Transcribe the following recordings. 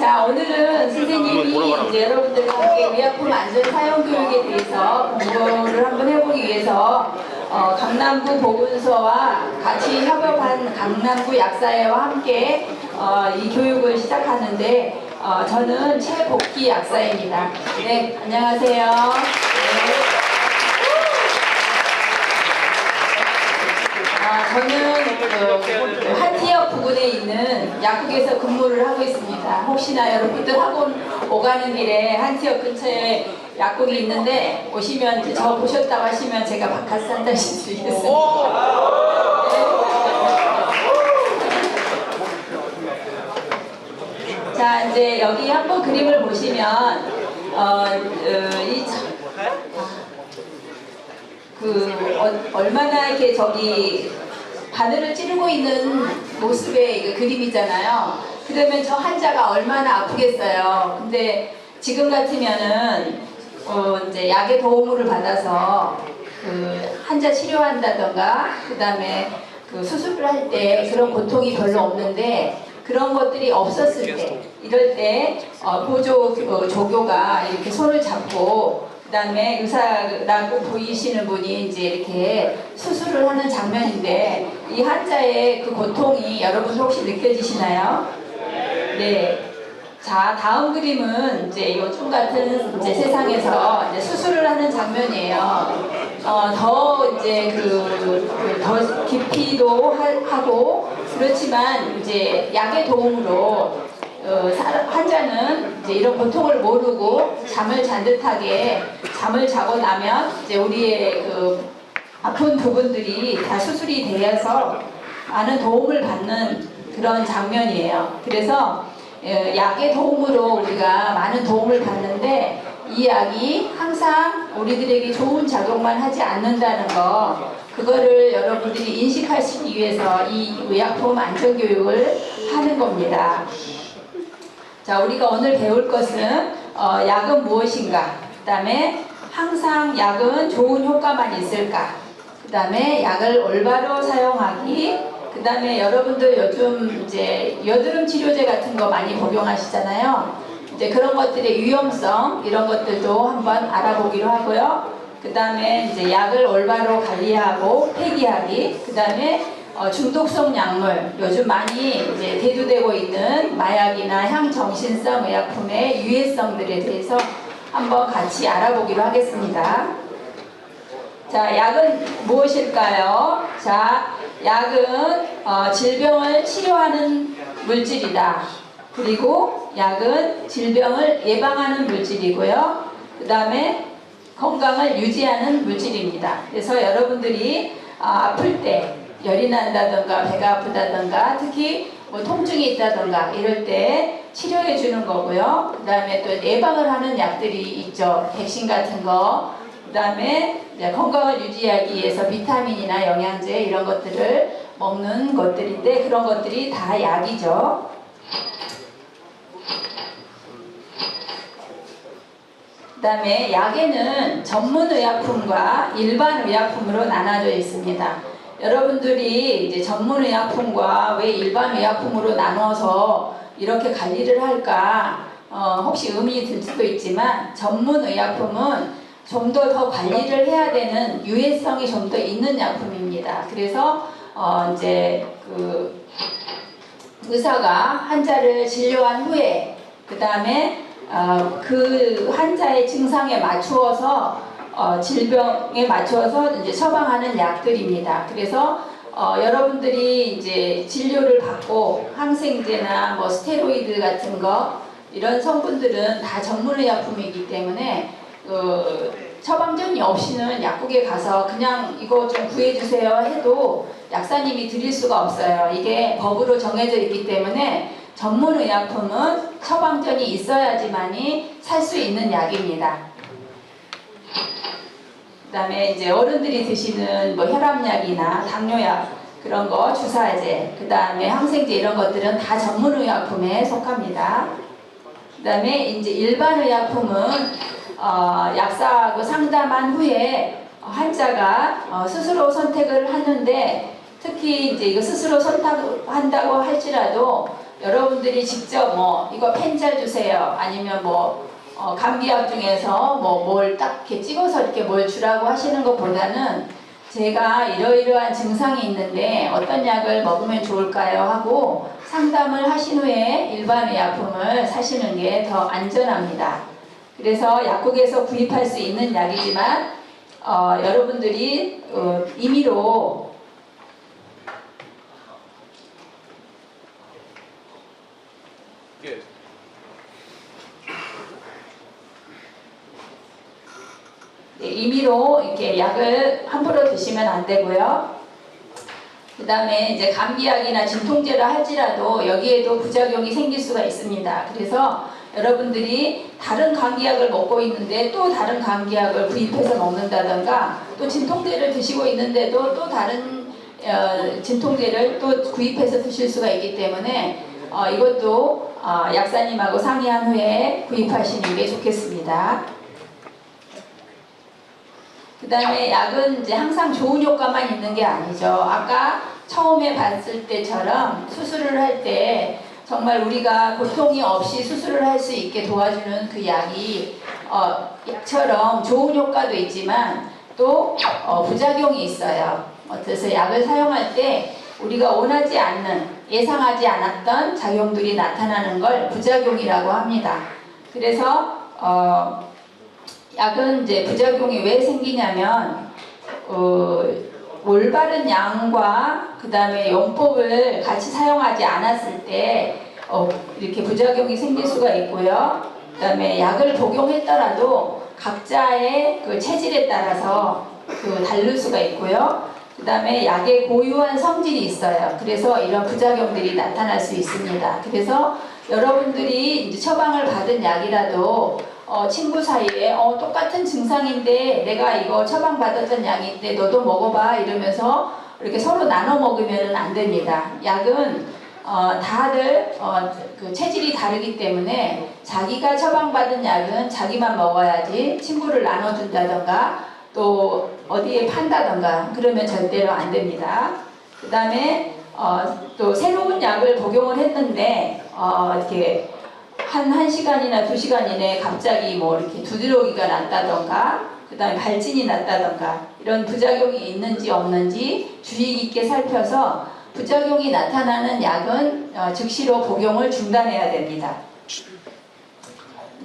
자, 오늘은 선생님이 이제 여러분들과 함께 의약품 안전 사용 교육에 대해서 공부를 한번 해보기 위해서 어, 강남구 보건소와 같이 협업한 강남구 약사회와 함께 어, 이 교육을 시작하는데 어, 저는 최복희 약사입니다. 네, 안녕하세요. 네. 아, 저는 그 한티역 부근에 있는 약국에서 근무를 하고 있습니다. 혹시나 여러분들 학원 오가는 길에 한티역 근처에 약국이 있는데 오시면 저 보셨다고 하시면 제가 바카스 한 잔씩 드리겠습니다. 네. 자 이제 여기 한번 그림을 보시면 어, 어, 이 자- 그 어, 얼마나 이렇게 저기 바늘을 찌르고 있는 모습의 그 그림이잖아요. 그러면 저 환자가 얼마나 아프겠어요. 근데 지금 같으면은 어 이제 약의 도움을 받아서 그 환자 치료한다던가 그다음에 그 수술을 할 때 그런 고통이 별로 없는데 그런 것들이 없었을 때 이럴 때 어, 보조 어, 조교가 이렇게 손을 잡고 그다음에 의사라고 보이시는 분이 이제 이렇게 수술을 하는 장면인데 이 환자의 그 고통이 여러분 혹시 느껴지시나요? 네. 자 다음 그림은 이제 요즘 같은 이제 세상에서 이제 수술을 하는 장면이에요. 어, 더 이제 그더 깊이도 하, 하고 그렇지만 이제 약의 도움으로 어, 사- 환자는 이제 이런 고통을 모르고 잠을 잔 듯하게 잠을 자고 나면 이제 우리의 그 아픈 부분들이 다 수술이 되어서 많은 도움을 받는 그런 장면이에요. 그래서 어, 약의 도움으로 우리가 많은 도움을 받는데 이 약이 항상 우리들에게 좋은 작용만 하지 않는다는 거 그거를 여러분들이 인식하시기 위해서 이 의약품 안전교육을 하는 겁니다. 자, 우리가 오늘 배울 것은 어, 약은 무엇인가? 그 다음에 항상 약은 좋은 효과만 있을까? 그 다음에 약을 올바로 사용하기. 그 다음에 여러분들 요즘 이제 여드름 치료제 같은 거 많이 복용하시잖아요. 이제 그런 것들의 위험성 이런 것들도 한번 알아보기로 하고요. 그 다음에 이제 약을 올바로 관리하고 폐기하기. 그 다음에 어, 중독성 약물 요즘 많이 이제 대두되고 있는 마약이나 향정신성 의약품의 유해성들에 대해서 한번 같이 알아보기로 하겠습니다. 자, 약은 무엇일까요? 자, 약은 어, 질병을 치료하는 물질이다. 그리고 약은 질병을 예방하는 물질이고요. 그 다음에 건강을 유지하는 물질입니다. 그래서 여러분들이 아, 아플 때 열이 난다던가 배가 아프다던가 특히 뭐 통증이 있다던가 이럴 때 치료해 주는 거고요. 그 다음에 또 예방을 하는 약들이 있죠. 백신 같은 거. 그 다음에 건강을 유지하기 위해서 비타민이나 영양제 이런 것들을 먹는 것들인데 그런 것들이 다 약이죠. 그 다음에 약에는 전문 의약품과 일반 의약품으로 나눠져 있습니다. 여러분들이 이제 전문 의약품과 왜 일반 의약품으로 나눠서 이렇게 관리를 할까 어, 혹시 의문이 들 수도 있지만 전문 의약품은 좀 더 더 관리를 해야 되는 유해성이 좀 더 있는 약품입니다. 그래서 어, 이제 그 의사가 환자를 진료한 후에 그 다음에 어, 그 환자의 증상에 맞추어서 어, 질병에 맞추어서 이제 처방하는 약들입니다. 그래서 어, 여러분들이 이제 진료를 받고 항생제나 뭐 스테로이드 같은 거 이런 성분들은 다 전문의약품이기 때문에 그 처방전이 없이는 약국에 가서 그냥 이거 좀 구해주세요 해도 약사님이 드릴 수가 없어요. 이게 법으로 정해져 있기 때문에 전문의약품은 처방전이 있어야지만이 살 수 있는 약입니다. 그다음에 이제 어른들이 드시는 뭐 혈압약이나 당뇨약 그런 거 주사제, 그다음에 항생제 이런 것들은 다 전문 의약품에 속합니다. 그다음에 이제 일반 의약품은 어, 약사하고 상담한 후에 환자가 어, 스스로 선택을 하는데 특히 이제 이거 스스로 선택한다고 할지라도 여러분들이 직접 뭐 이거 펜잘 주세요 아니면 뭐 어, 감기약 중에서 뭐 뭘 딱 이렇게 찍어서 이렇게 뭘 주라고 하시는 것보다는 제가 이러이러한 증상이 있는데 어떤 약을 먹으면 좋을까요 하고 상담을 하신 후에 일반 의약품을 사시는 게 더 안전합니다. 그래서 약국에서 구입할 수 있는 약이지만 어, 여러분들이 어, 임의로 예. 네, 임의로 이렇게 약을 함부로 드시면 안 되고요. 그 다음에 이제 감기약이나 진통제를 할지라도 여기에도 부작용이 생길 수가 있습니다. 그래서 여러분들이 다른 감기약을 먹고 있는데 또 다른 감기약을 구입해서 먹는다던가 또 진통제를 드시고 있는데도 또 다른 어, 진통제를 또 구입해서 드실 수가 있기 때문에 어, 이것도 어, 약사님하고 상의한 후에 구입하시는 게 좋겠습니다. 그 다음에 약은 이제 항상 좋은 효과만 있는 게 아니죠. 아까 처음에 봤을 때처럼 수술을 할 때 정말 우리가 고통이 없이 수술을 할 수 있게 도와주는 그 약이 어, 약처럼 좋은 효과도 있지만 또 어, 부작용이 있어요. 어째서 약을 사용할 때 우리가 원하지 않는 예상하지 않았던 작용들이 나타나는 걸 부작용이라고 합니다. 그래서 어, 약은 이제 부작용이 왜 생기냐면 어, 올바른 양과 그 다음에 용법을 같이 사용하지 않았을 때 어, 이렇게 부작용이 생길 수가 있고요. 그 다음에 약을 복용했더라도 각자의 그 체질에 따라서 그 다를 수가 있고요. 그 다음에 약의 고유한 성질이 있어요. 그래서 이런 부작용들이 나타날 수 있습니다. 그래서 여러분들이 이제 처방을 받은 약이라도 어, 친구 사이에 어, 똑같은 증상인데 내가 이거 처방받았던 약인데 너도 먹어봐 이러면서 이렇게 서로 나눠 먹으면 안 됩니다. 약은 어, 다들 어, 그 체질이 다르기 때문에 자기가 처방받은 약은 자기만 먹어야지 친구를 나눠준다던가 또 어디에 판다던가 그러면 절대로 안 됩니다. 그 다음에 어, 또 새로운 약을 복용을 했는데 어, 이렇게 한 1시간이나 2시간 이내에 갑자기 뭐 이렇게 두드러기가 났다던가 그 다음에 발진이 났다던가 이런 부작용이 있는지 없는지 주의 깊게 살펴서 부작용이 나타나는 약은 어, 즉시로 복용을 중단해야 됩니다.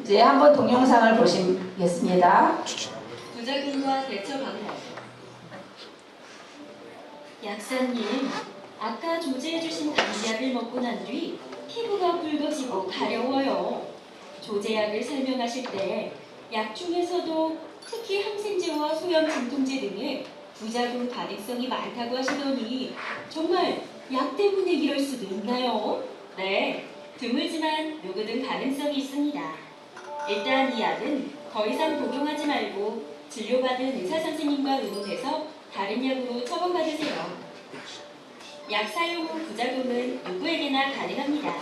이제 한번 동영상을 보시겠습니다. 부작용과 대처 방법. 약사님, 아까 조제해주신 감기약을 먹고 난 뒤 피부가 붉어지고 가려워요. 조제약을 설명하실 때 약 중에서도 특히 항생제와 소염 진통제 등의 부작용 가능성이 많다고 하시더니 정말 약 때문에 이럴 수도 있나요? 네, 드물지만 누구든 가능성이 있습니다. 일단 이 약은 더 이상 복용하지 말고 진료받은 의사 선생님과 의논해서 다른 약으로 처방받으세요. 약 사용 후 부작용은 누구에게나 가능합니다.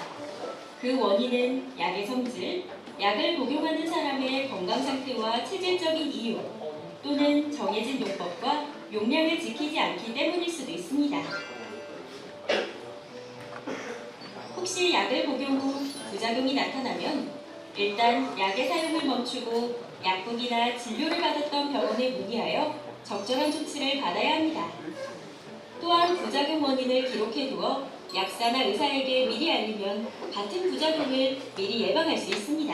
그 원인은 약의 성질, 약을 복용하는 사람의 건강 상태와 체질적인 이유, 또는 정해진 용법과 용량을 지키지 않기 때문일 수도 있습니다. 혹시 약을 복용 후 부작용이 나타나면 일단 약의 사용을 멈추고 약국이나 진료를 받았던 병원에 문의하여 적절한 조치를 받아야 합니다. 또한 부작용 원인을 기록해 두어 약사나 의사에게 미리 알리면 같은 부작용을 미리 예방할 수 있습니다.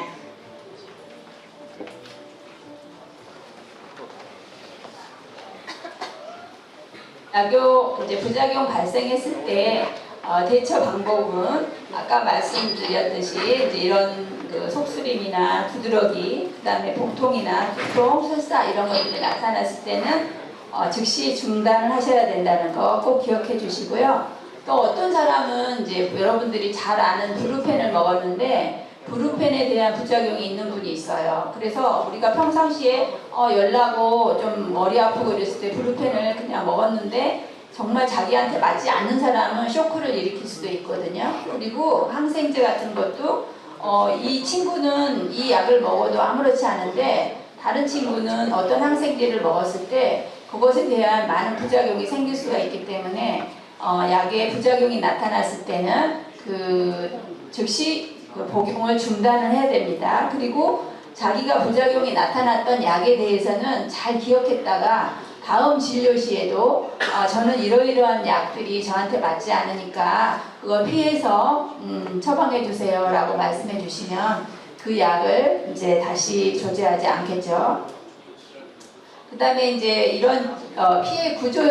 이제 부작용 발생했을 때 어, 대처 방법은 아까 말씀드렸듯이 이런 그 속쓰림이나 두드러기, 그다음에 복통이나 두통, 설사 이런 것들이 나타났을 때는 어, 즉시 중단을 하셔야 된다는 거 꼭 기억해 주시고요. 또 어떤 사람은 이제 여러분들이 잘 아는 브루펜을 먹었는데 브루펜에 대한 부작용이 있는 분이 있어요. 그래서 우리가 평상시에 어, 열나고 좀 머리 아프고 이랬을 때 브루펜을 그냥 먹었는데 정말 자기한테 맞지 않는 사람은 쇼크를 일으킬 수도 있거든요. 그리고 항생제 같은 것도 어, 이 친구는 이 약을 먹어도 아무렇지 않은데 다른 친구는 어떤 항생제를 먹었을 때 그것에 대한 많은 부작용이 생길 수가 있기 때문에 어, 약의 부작용이 나타났을 때는 그 즉시 그 복용을 중단을 해야 됩니다. 그리고 자기가 부작용이 나타났던 약에 대해서는 잘 기억했다가 다음 진료 시에도 아, 저는 이러이러한 약들이 저한테 맞지 않으니까 그걸 피해서 음, 처방해 주세요 라고 말씀해 주시면 그 약을 이제 다시 조제하지 않겠죠. 그 다음에 이제 이런 어, 피해 구조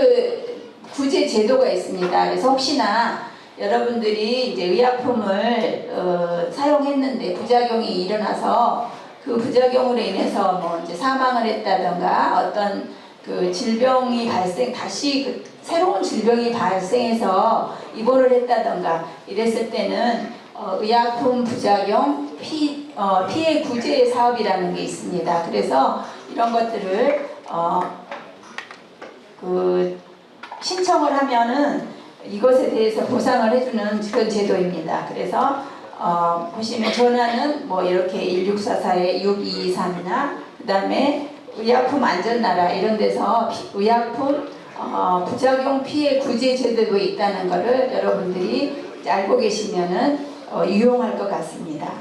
구제 제도가 있습니다. 그래서 혹시나 여러분들이 이제 의약품을 어, 사용했는데 부작용이 일어나서 그 부작용으로 인해서 뭐 이제 사망을 했다던가 어떤 그 질병이 발생 다시 그 새로운 질병이 발생해서 입원을 했다던가 이랬을 때는 어, 의약품 부작용 피, 어, 피해 구제 사업이라는 게 있습니다. 그래서 이런 것들을 어, 그 신청을 하면은 이것에 대해서 보상을 해주는 그런 제도입니다. 그래서 어, 보시면 전화는 뭐 이렇게 1644에 6223이나 그 다음에 의약품 안전나라 이런 데서 피- 의약품 어, 부작용 피해 구제 제도도 있다는 것을 여러분들이 알고 계시면은 어, 유용할 것 같습니다.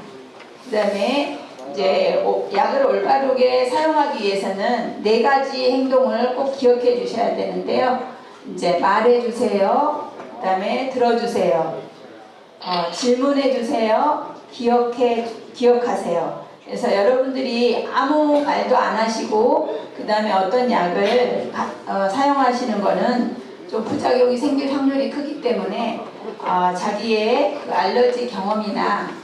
그 다음에 이제 오- 약을 올바르게 사용하기 위해서는 네 가지 행동을 꼭 기억해 주셔야 되는데요. 이제 말해 주세요. 그 다음에 들어주세요. 어, 질문해 주세요. 기억해 기억하세요. 그래서 여러분들이 아무 말도 안 하시고 그 다음에 어떤 약을 가- 어, 사용하시는 거는 좀 부작용이 생길 확률이 크기 때문에 어, 자기의 그 알러지 경험이나 그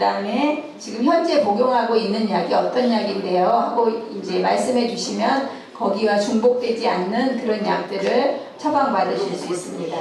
다음에 지금 현재 복용하고 있는 약이 어떤 약인데요 하고 이제 말씀해 주시면 거기와 중복되지 않는 그런 약들을 처방받으실 수 있습니다.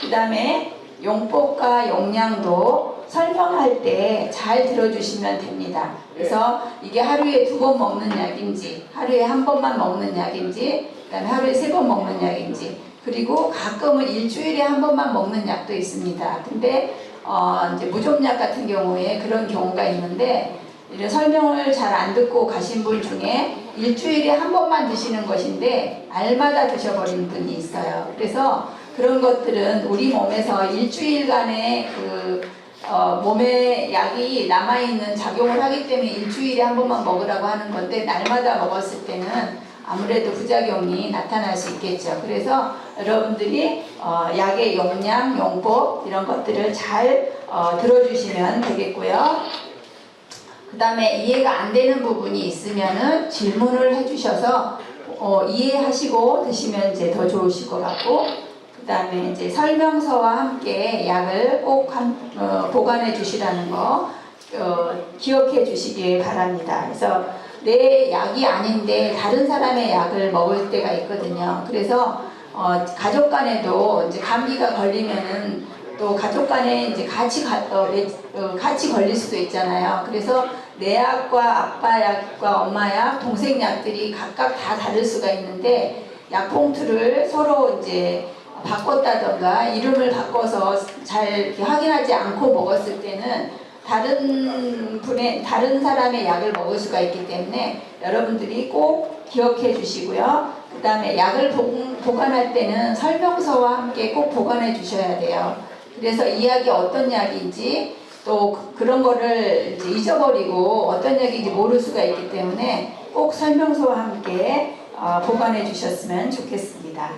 그 다음에 용법과 용량도 설명할 때 잘 들어주시면 됩니다. 그래서 이게 하루에 두 번 먹는 약인지, 하루에 한 번만 먹는 약인지, 그다음에 하루에 세 번 먹는 약인지, 그리고 가끔은 일주일에 한 번만 먹는 약도 있습니다. 근데 어, 이제 무좀약 같은 경우에 그런 경우가 있는데 이런 설명을 잘 안 듣고 가신 분 중에 일주일에 한 번만 드시는 것인데 알마다 드셔버리는 분이 있어요. 그래서 그런 것들은 우리 몸에서 일주일간의 그 어, 몸에 약이 남아있는 작용을 하기 때문에 일주일에 한 번만 먹으라고 하는 건데 날마다 먹었을 때는 아무래도 부작용이 나타날 수 있겠죠. 그래서 여러분들이 어, 약의 용량, 용법 이런 것들을 잘 어, 들어주시면 되겠고요. 그 다음에 이해가 안 되는 부분이 있으면은 질문을 해주셔서 어, 이해하시고 드시면 이제 더 좋으실 것 같고 그 다음에 이제 설명서와 함께 약을 꼭 한, 어, 보관해 주시라는 거 어, 기억해 주시기 바랍니다. 그래서 내 약이 아닌데 다른 사람의 약을 먹을 때가 있거든요. 그래서 어, 가족 간에도 이제 감기가 걸리면은 또 가족 간에 이제 같이 가, 어, 매- 어, 같이 걸릴 수도 있잖아요. 그래서 내 약과 아빠 약과 엄마 약, 동생 약들이 각각 다 다를 수가 있는데 약 봉투를 서로 이제 바꿨다던가 이름을 바꿔서 잘 확인하지 않고 먹었을 때는 다른 분의 다른 사람의 약을 먹을 수가 있기 때문에 여러분들이 꼭 기억해 주시고요. 그 다음에 약을 보- 보관할 때는 설명서와 함께 꼭 보관해 주셔야 돼요. 그래서 이 약이 어떤 약인지 또 그- 그런 거를 잊어버리고 어떤 약인지 모를 수가 있기 때문에 꼭 설명서와 함께 어, 보관해 주셨으면 좋겠습니다.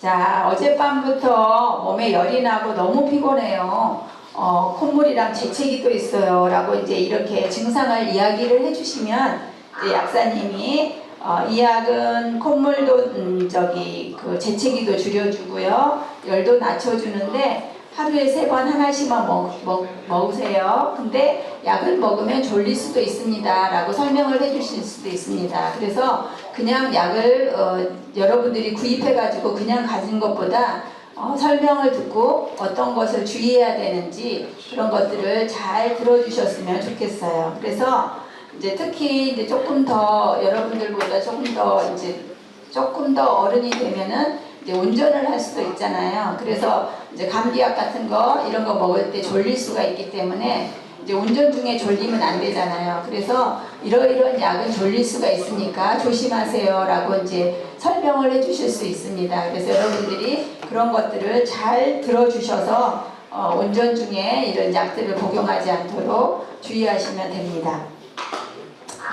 자, 어젯밤부터 몸에 열이 나고 너무 피곤해요. 어, 콧물이랑 재채기 도 있어요. 라고 이제 이렇게 증상을 이야기를 해주시면 약사님이 어, 이 약은 콧물도 음, 저기 그 재채기도 줄여주고요. 열도 낮춰주는데 하루에 세 번 하나씩만 먹, 먹, 먹으세요. 근데 약을 먹으면 졸릴 수도 있습니다. 라고 설명을 해주실 수도 있습니다. 그래서 그냥 약을 어, 여러분들이 구입해 가지고 그냥 가진 것보다 어, 설명을 듣고 어떤 것을 주의해야 되는지 그런 것들을 잘 들어주셨으면 좋겠어요. 그래서 이제 특히 이제 조금 더 여러분들보다 조금 더 이제 조금 더 어른이 되면은 이제 운전을 할 수도 있잖아요. 그래서 이제 감기약 같은 거 이런 거 먹을 때 졸릴 수가 있기 때문에 이제 운전 중에 졸리면 안 되잖아요. 그래서 이러이러한 약은 졸릴 수가 있으니까 조심하세요라고 이제 설명을 해주실 수 있습니다. 그래서 여러분들이 그런 것들을 잘 들어주셔서 어, 운전 중에 이런 약들을 복용하지 않도록 주의하시면 됩니다.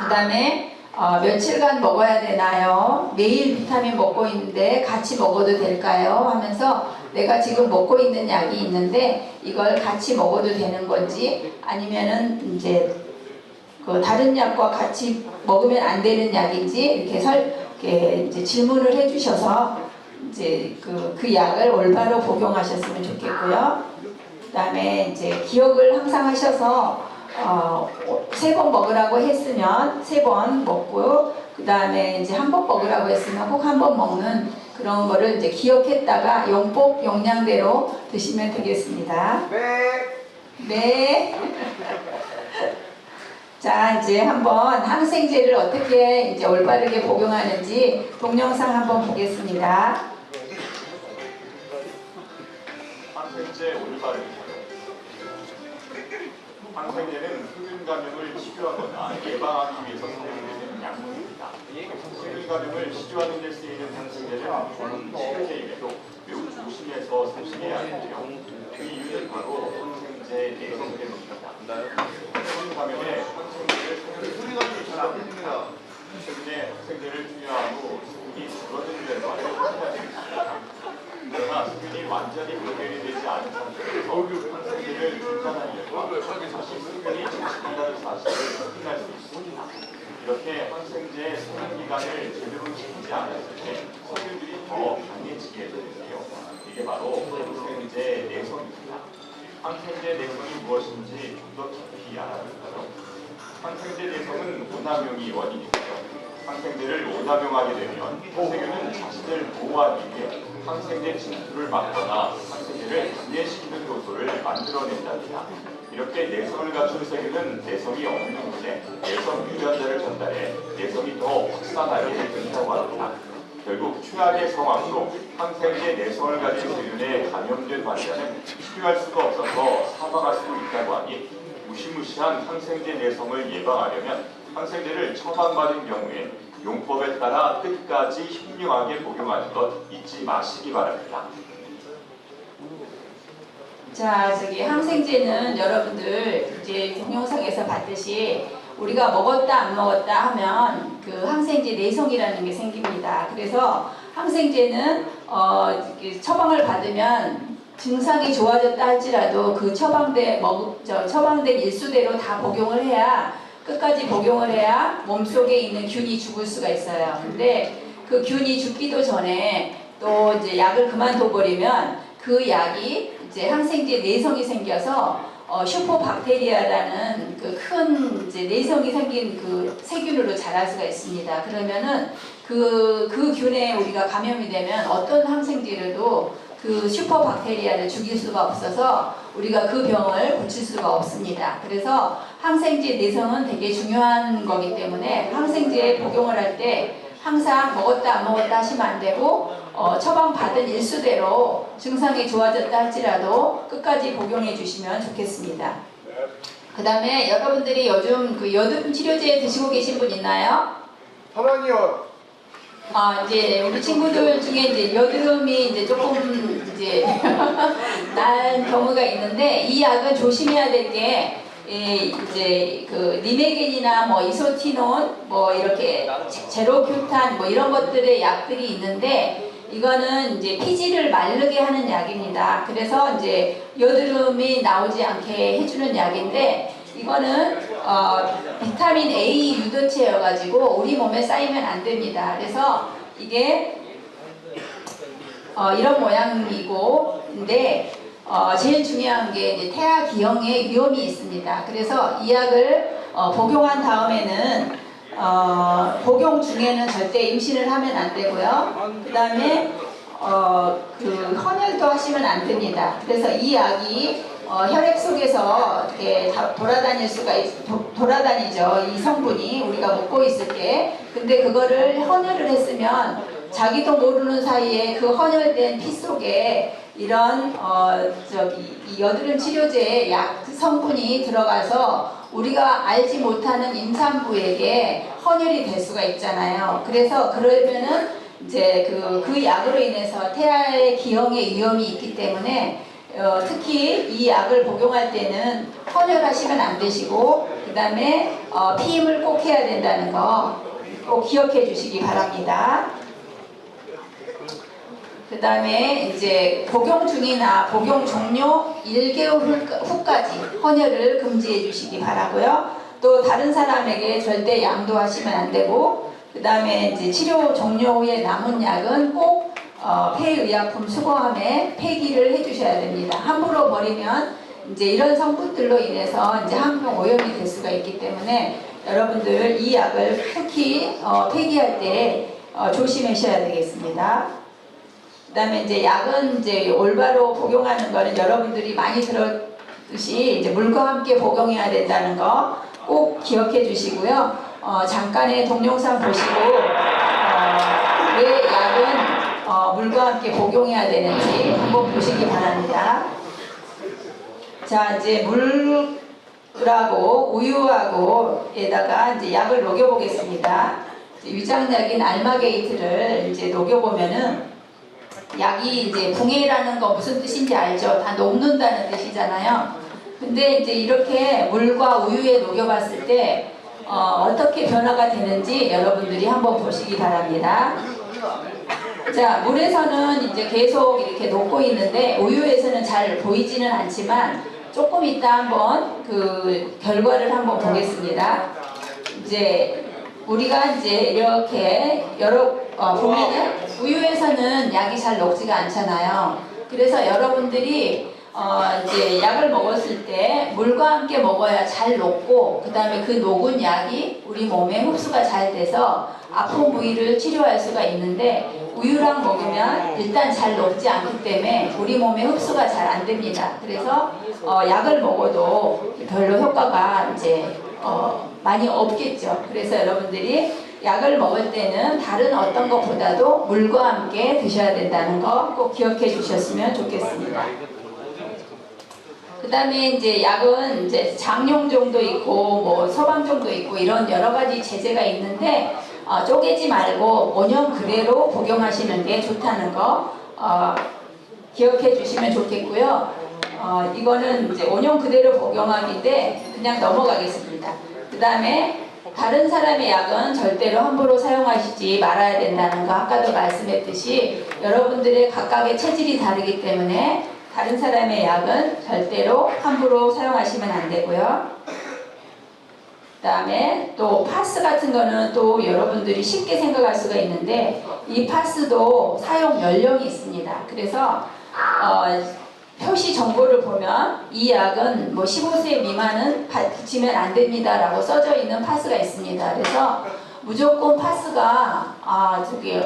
그 다음에 어, 며칠간 먹어야 되나요? 매일 비타민 먹고 있는데 같이 먹어도 될까요? 하면서 내가 지금 먹고 있는 약이 있는데 이걸 같이 먹어도 되는 건지 아니면은 이제 그 다른 약과 같이 먹으면 안 되는 약인지 이렇게 설 이렇게 이제 질문을 해주셔서 이제 그, 그 약을 올바로 복용하셨으면 좋겠고요. 그다음에 이제 기억을 항상 하셔서 어, 세 번 먹으라고 했으면 세 번 먹고 그 다음에 이제 한 번 먹으라고 했으면 꼭 한 번 먹는 그런 거를 이제 기억했다가 용복 용량대로 드시면 되겠습니다. 네. 자, 이제 한번 항생제를 어떻게 이제 올바르게 복용하는지 동영상 한번 보겠습니다. 항생제 사용. 항생제는 흡연 감염을 치료하거나 예방하기 위해서 사용되는 약물입니다. 흡연 감염을 치료하는 데 쓰이는 항생제는 주는 치료제임에도 매우 조심해서 사용해야 하는데요. 그 이유는 바로 항생제 내성 때문입니다. 흡연 감염에 항생제를 사용합니다. 최근에 항생제를 투여하고 수분이 줄어든 결과를 확인했습니다. 그러나 수분이 완전히 분해이 되지 않은 상태에서 항생제를 중단하려고 다시 수분이 증식한다는 사실을 확인할 수 있습니다. 이렇게 항생제의 소량 기간을 제대로 지키지 않았을 때 성분들이 더 강해지게 되는데요. 이게 바로 항생제 내성입니다. 항생제 내성이 무엇인지 좀 더 깊이 알아볼까요? 항생제 내성은 오남용이 원인이고요. 항생제를 오남용하게 되면 세균은 자신을 보호하기 위해 항생제 침투를 막거나 항생제를 분해시키는 요소를 만들어낸답니다. 이렇게 내성을 갖춘 세균은 내성이 없는 곳에 내성 유전자를 전달해 내성이 더 확산하게 된다고 합니다. 결국 최악의 상황으로 항생제 내성을 가진 세균에 감염된 환자는 치료할 수가 없어서 사망할 수도 있다고 하니 무시무시한 항생제 내성을 예방하려면 항생제를 처방받은 경우에 용법에 따라 끝까지 현명하게 복용하는 것 잊지 마시기 바랍니다. 자, 저기 항생제는 여러분들 이제 동영상에서 봤듯이 우리가 먹었다 안 먹었다 하면 그 항생제 내성이라는 게 생깁니다. 그래서 항생제는 어, 처방을 받으면 증상이 좋아졌다 할지라도 그 처방된 먹, 저 처방된 일수대로 다 복용을 해야 끝까지 복용을 해야 몸속에 있는 균이 죽을 수가 있어요. 근데 그 균이 죽기도 전에 또 이제 약을 그만둬 버리면 그 약이 이제 항생제 내성이 생겨서 어, 슈퍼박테리아라는 그 큰 이제 내성이 생긴 그 세균으로 자랄 수가 있습니다. 그러면은 그, 그 균에 우리가 감염이 되면 어떤 항생제로도 그 슈퍼박테리아를 죽일 수가 없어서 우리가 그 병을 고칠 수가 없습니다. 그래서 항생제 내성은 되게 중요한 거기 때문에 항생제 복용을 할 때 항상 먹었다 안 먹었다 하시면 안 되고 어, 처방 받은 일수대로 증상이 좋아졌다 할지라도 끝까지 복용해 주시면 좋겠습니다. 그 다음에 여러분들이 요즘 그 여드름 치료제 드시고 계신 분 있나요? 사랑이요. 아 이제 우리 친구들 중에 이제 여드름이 이제 조금 이제 난 경우가 있는데 이 약은 조심해야 될게 이제 그 리메겐이나 뭐 이소티논 뭐 이렇게 제- 제로큐탄 뭐 이런 것들의 약들이 있는데 이거는 이제 피지를 마르게 하는 약입니다. 그래서 이제 여드름이 나오지 않게 해주는 약인데 이거는 어, 비타민 A 유도체여가지고 우리 몸에 쌓이면 안 됩니다. 그래서 이게 어, 이런 모양이고, 근데 어, 제일 중요한 게 태아 기형에 위험이 있습니다. 그래서 이 약을 어, 복용한 다음에는 어, 복용 중에는 절대 임신을 하면 안 되고요. 그 다음에 어, 그 헌혈도 하시면 안 됩니다. 그래서 이 약이 어, 혈액 속에서 이렇게 다 돌아다닐 수가 있, 도, 돌아다니죠. 이 성분이 우리가 먹고 있을 때. 근데 그거를 헌혈을 했으면 자기도 모르는 사이에 그 헌혈된 피 속에 이런 어, 저기 이 여드름 치료제의 약 성분이 들어가서 우리가 알지 못하는 임산부에게 헌혈이 될 수가 있잖아요. 그래서 그러면은 이제 그, 그 약으로 인해서 태아의 기형에 위험이 있기 때문에 어, 특히 이 약을 복용할 때는 헌혈하시면 안 되시고 그 다음에 어, 피임을 꼭 해야 된다는 거 꼭 기억해 주시기 바랍니다. 그 다음에 이제 복용 중이나 복용 종료 1개월 후- 후까지 헌혈을 금지해 주시기 바라고요. 또 다른 사람에게 절대 양도하시면 안 되고 그 다음에 이제 치료 종료 후에 남은 약은 꼭 어, 폐의약품 수거함에 폐기를 해주셔야 됩니다. 함부로 버리면 이제 이런 성분들로 인해서 이제 항균 오염이 될 수가 있기 때문에 여러분들 이 약을 특히 어, 폐기할 때 어, 조심하셔야 되겠습니다. 그 다음에 이제 약은 이제 올바로 복용하는 거는 여러분들이 많이 들었듯이 이제 물과 함께 복용해야 된다는 거 꼭 기억해 주시고요. 어, 잠깐의 동영상 보시고 어, 왜 약은 어, 물과 함께 복용해야 되는지 한번 보시기 바랍니다. 자 이제 물하고 우유하고에다가 이제 약을 녹여보겠습니다. 위장약인 알마게이트를 이제 녹여보면은 약이 이제 붕해라는 거 무슨 뜻인지 알죠? 다 녹는다는 뜻이잖아요. 근데 이제 이렇게 물과 우유에 녹여봤을 때 어, 어떻게 변화가 되는지 여러분들이 한번 보시기 바랍니다. 자, 물에서는 이제 계속 이렇게 녹고 있는데 우유에서는 잘 보이지는 않지만 조금 이따 한번 그 결과를 한번 보겠습니다. 이제 우리가 이제 이렇게 여러 어, 보면은 우유에서는 약이 잘 녹지가 않잖아요. 그래서 여러분들이 어, 이제 약을 먹었을 때 물과 함께 먹어야 잘 녹고 그 다음에 그 녹은 약이 우리 몸에 흡수가 잘 돼서 아픈 부위를 치료할 수가 있는데 우유랑 먹으면 일단 잘 녹지 않기 때문에 우리 몸에 흡수가 잘 안 됩니다. 그래서 어, 약을 먹어도 별로 효과가 이제 어, 많이 없겠죠. 그래서 여러분들이 약을 먹을 때는 다른 어떤 것보다도 물과 함께 드셔야 된다는 거 꼭 기억해 주셨으면 좋겠습니다. 그 다음에 이제 약은 이제 장용종도 있고 뭐 서방종도 있고 이런 여러 가지 제재가 있는데 어, 쪼개지 말고 원형 그대로 복용하시는 게 좋다는 거 어, 기억해 주시면 좋겠고요. 어, 이거는 이제 원형 그대로 복용하기인데 그냥 넘어가겠습니다. 그 다음에 다른 사람의 약은 절대로 함부로 사용하시지 말아야 된다는 거 아까도 말씀했듯이 여러분들의 각각의 체질이 다르기 때문에 다른 사람의 약은 절대로 함부로 사용하시면 안 되고요. 그다음에 또 파스 같은 거는 또 여러분들이 쉽게 생각할 수가 있는데 이 파스도 사용 연령이 있습니다. 그래서 어, 표시 정보를 보면 이 약은 뭐 15세 미만은 받치면 안 됩니다 라고 써져 있는 파스가 있습니다. 그래서 무조건 파스가 아 저기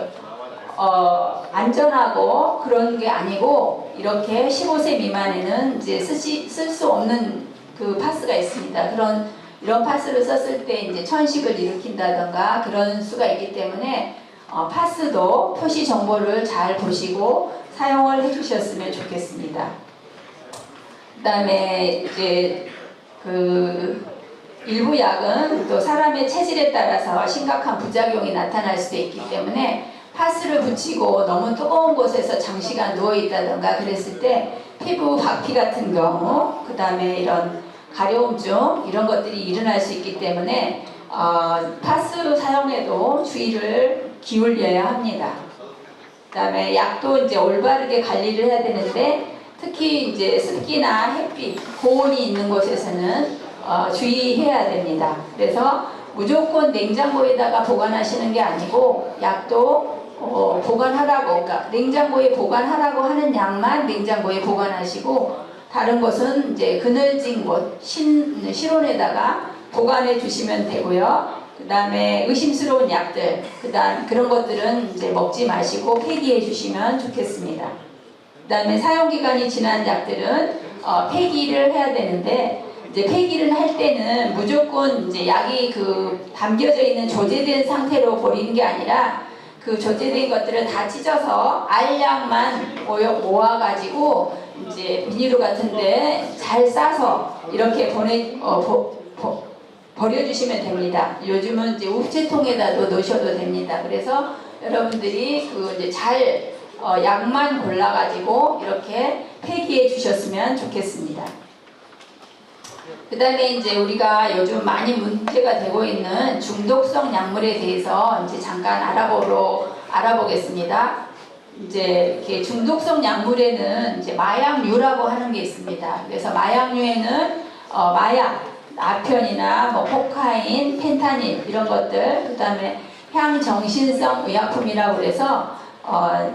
어, 안전하고 그런 게 아니고 이렇게 15세 미만에는 이제 쓸 수 없는 그 파스가 있습니다. 그런 이런 파스를 썼을 때 이제 천식을 일으킨다던가 그런 수가 있기 때문에 어, 파스도 표시 정보를 잘 보시고 사용을 해주셨으면 좋겠습니다. 그 다음에 이제 그 일부 약은 또 사람의 체질에 따라서 심각한 부작용이 나타날 수도 있기 때문에 파스를 붙이고 너무 뜨거운 곳에서 장시간 누워 있다던가 그랬을 때 피부 박피 같은 경우 그 다음에 이런 가려움증 이런 것들이 일어날 수 있기 때문에 어, 파스 사용에도 주의를 기울여야 합니다. 그 다음에 약도 이제 올바르게 관리를 해야 되는데 특히 이제 습기나 햇빛, 고온이 있는 곳에서는 어, 주의해야 됩니다. 그래서 무조건 냉장고에다가 보관하시는 게 아니고 약도 어, 보관하라고, 그러니까 냉장고에 보관하라고 하는 약만 냉장고에 보관하시고 다른 것은 이제 그늘진 곳, 신, 실온에다가 보관해 주시면 되고요. 그 다음에 의심스러운 약들, 그 다음 그런 것들은 이제 먹지 마시고 폐기해 주시면 좋겠습니다. 그 다음에 사용기간이 지난 약들은 어, 폐기를 해야 되는데 이제 폐기를 할 때는 무조건 이제 약이 그 담겨져 있는 조제된 상태로 버리는 게 아니라 그 조제된 것들을 다 찢어서 알약만 모여 모아가지고 이제 비닐로 같은데 잘 싸서 이렇게 보내 어, 보, 보, 버려주시면 됩니다. 요즘은 이제 우체통에다도 넣으셔도 됩니다. 그래서 여러분들이 그 이제 잘 어, 약만 골라가지고 이렇게 폐기해 주셨으면 좋겠습니다. 그 다음에 이제 우리가 요즘 많이 문제가 되고 있는 중독성 약물에 대해서 이제 잠깐 알아보러 알아보겠습니다. 이제 이렇게 중독성 약물에는 이제 마약류라고 하는 게 있습니다. 그래서 마약류에는 어, 마약, 아편이나 뭐 코카인, 펜타닌 이런 것들, 그 다음에 향정신성 의약품이라고 그래서 어,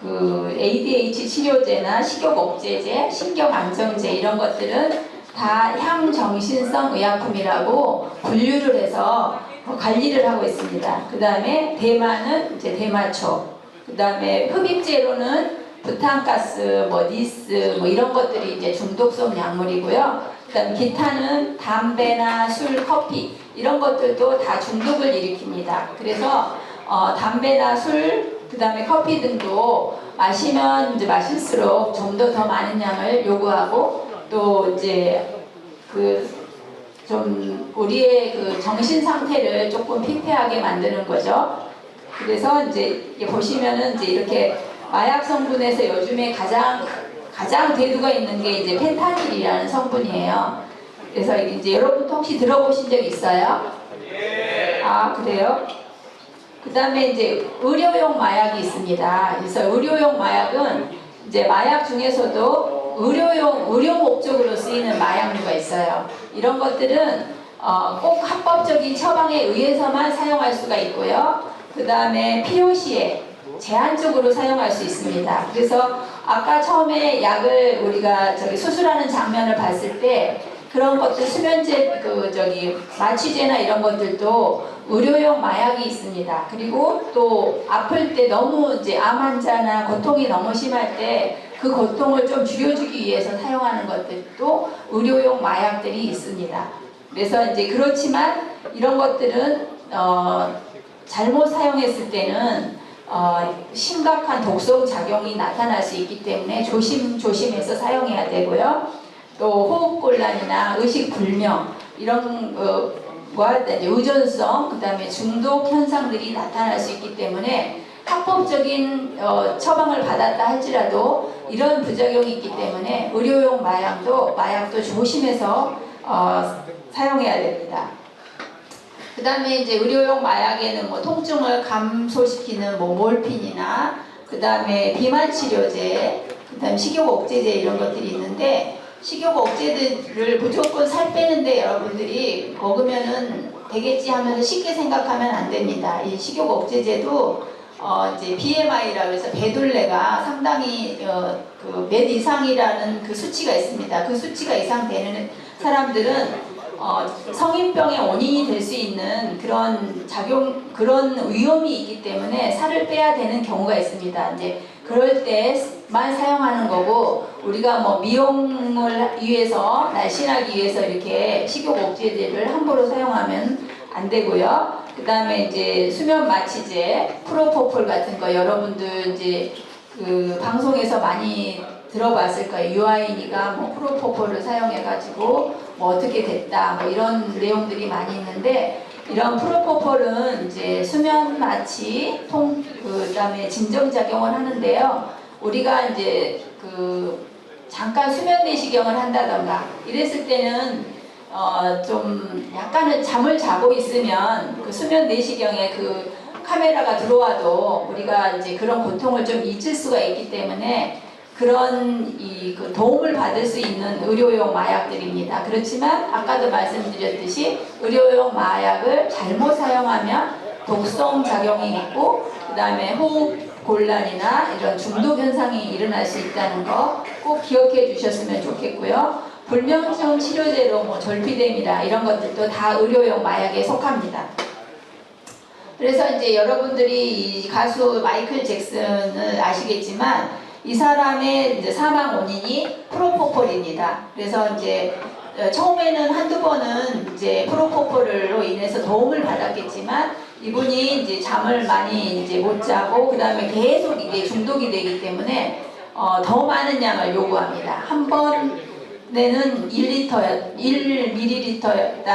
그 ADH 치료제나 식욕 억제제, 신경 안정제 이런 것들은 다 향정신성 의약품이라고 분류를 해서 어, 관리를 하고 있습니다. 그 다음에 대마는 이제 대마초, 그 다음에 흡입제로는 부탄가스, 뭐 니스, 뭐 이런 것들이 이제 중독성 약물이고요. 그다음 기타는 담배나 술, 커피 이런 것들도 다 중독을 일으킵니다. 그래서 어, 담배나 술, 그다음에 커피 등도 마시면 이제 마실수록 좀 더 더 많은 양을 요구하고 또 이제 그 좀 우리의 그 정신 상태를 조금 피폐하게 만드는 거죠. 그래서 이제 보시면은 이제 이렇게 마약 성분에서 요즘에 가장 가장 대두가 있는 게 이제 펜타닐이라는 성분이에요. 그래서 이제 여러분도 혹시 들어보신 적 있어요? 아 그래요? 그 다음에 이제 의료용 마약이 있습니다. 그래서 의료용 마약은 이제 마약 중에서도 의료용 의료 목적으로 쓰이는 마약류가 있어요. 이런 것들은 어, 꼭 합법적인 처방에 의해서만 사용할 수가 있고요. 그 다음에 필요시에 제한적으로 사용할 수 있습니다. 그래서 아까 처음에 약을 우리가 저기 수술하는 장면을 봤을 때 그런 것들 수면제 그 저기 마취제나 이런 것들도 의료용 마약이 있습니다. 그리고 또 아플 때 너무 이제 암 환자나 고통이 너무 심할 때 그 고통을 좀 줄여주기 위해서 사용하는 것들도 의료용 마약들이 있습니다. 그래서 이제 그렇지만 이런 것들은 어 잘못 사용했을 때는 어, 심각한 독성 작용이 나타날 수 있기 때문에 조심 조심해서 사용해야 되고요. 또 호흡곤란이나 의식 불명 이런 거와 이제 의존성 그다음에 중독 현상들이 나타날 수 있기 때문에 합법적인 어, 처방을 받았다 할지라도 이런 부작용이 있기 때문에 의료용 마약도 마약도 조심해서 어, 사용해야 됩니다. 그 다음에 이제 의료용 마약에는 뭐 통증을 감소시키는 뭐 몰핀이나 그 다음에 비만 치료제, 그 다음 식욕 억제제 이런 것들이 있는데 식욕 억제제를 무조건 살 빼는데 여러분들이 먹으면은 되겠지 하면서 쉽게 생각하면 안 됩니다. 이 식욕 억제제도 어 이제 BMI라 그래서 배둘레가 상당히 어 그 몇 이상이라는 그 수치가 있습니다. 그 수치가 이상 되는 사람들은 어, 성인병의 원인이 될 수 있는 그런 작용, 그런 위험이 있기 때문에 살을 빼야 되는 경우가 있습니다. 이제 그럴 때만 사용하는 거고, 우리가 뭐 미용을 위해서, 날씬하기 위해서 이렇게 식욕 억제제를 함부로 사용하면 안 되고요. 그 다음에 이제 수면 마취제, 프로포폴 같은 거 여러분들 이제 그 방송에서 많이 들어봤을 거예요. 유아인이가 뭐 프로포폴을 사용해가지고 뭐 어떻게 됐다 뭐 이런 내용들이 많이 있는데 이런 프로포폴은 이제 수면 마취 통 그다음에 진정 작용을 하는데요. 우리가 이제 그 잠깐 수면 내시경을 한다던가 이랬을 때는 어 좀 약간은 잠을 자고 있으면 그 수면 내시경에 그 카메라가 들어와도 우리가 이제 그런 고통을 좀 잊을 수가 있기 때문에 그런 이 그 도움을 받을 수 있는 의료용 마약들입니다. 그렇지만 아까도 말씀드렸듯이 의료용 마약을 잘못 사용하면 독성 작용이 있고 그 다음에 호흡 곤란이나 이런 중독 현상이 일어날 수 있다는 거 꼭 기억해 주셨으면 좋겠고요. 불면증 치료제로 뭐 졸피뎀이라 이런 것들도 다 의료용 마약에 속합니다. 그래서 이제 여러분들이 이 가수 마이클 잭슨을 아시겠지만 이 사람의 이제 사망 원인이 프로포폴입니다. 그래서 이제 어, 처음에는 한두 번은 이제 프로포폴로 인해서 도움을 받았겠지만 이분이 이제 잠을 많이 이제 못 자고 그 다음에 계속 이게 중독이 되기 때문에 어, 더 많은 양을 요구합니다. 한 번에는 1리터, 1ml였다.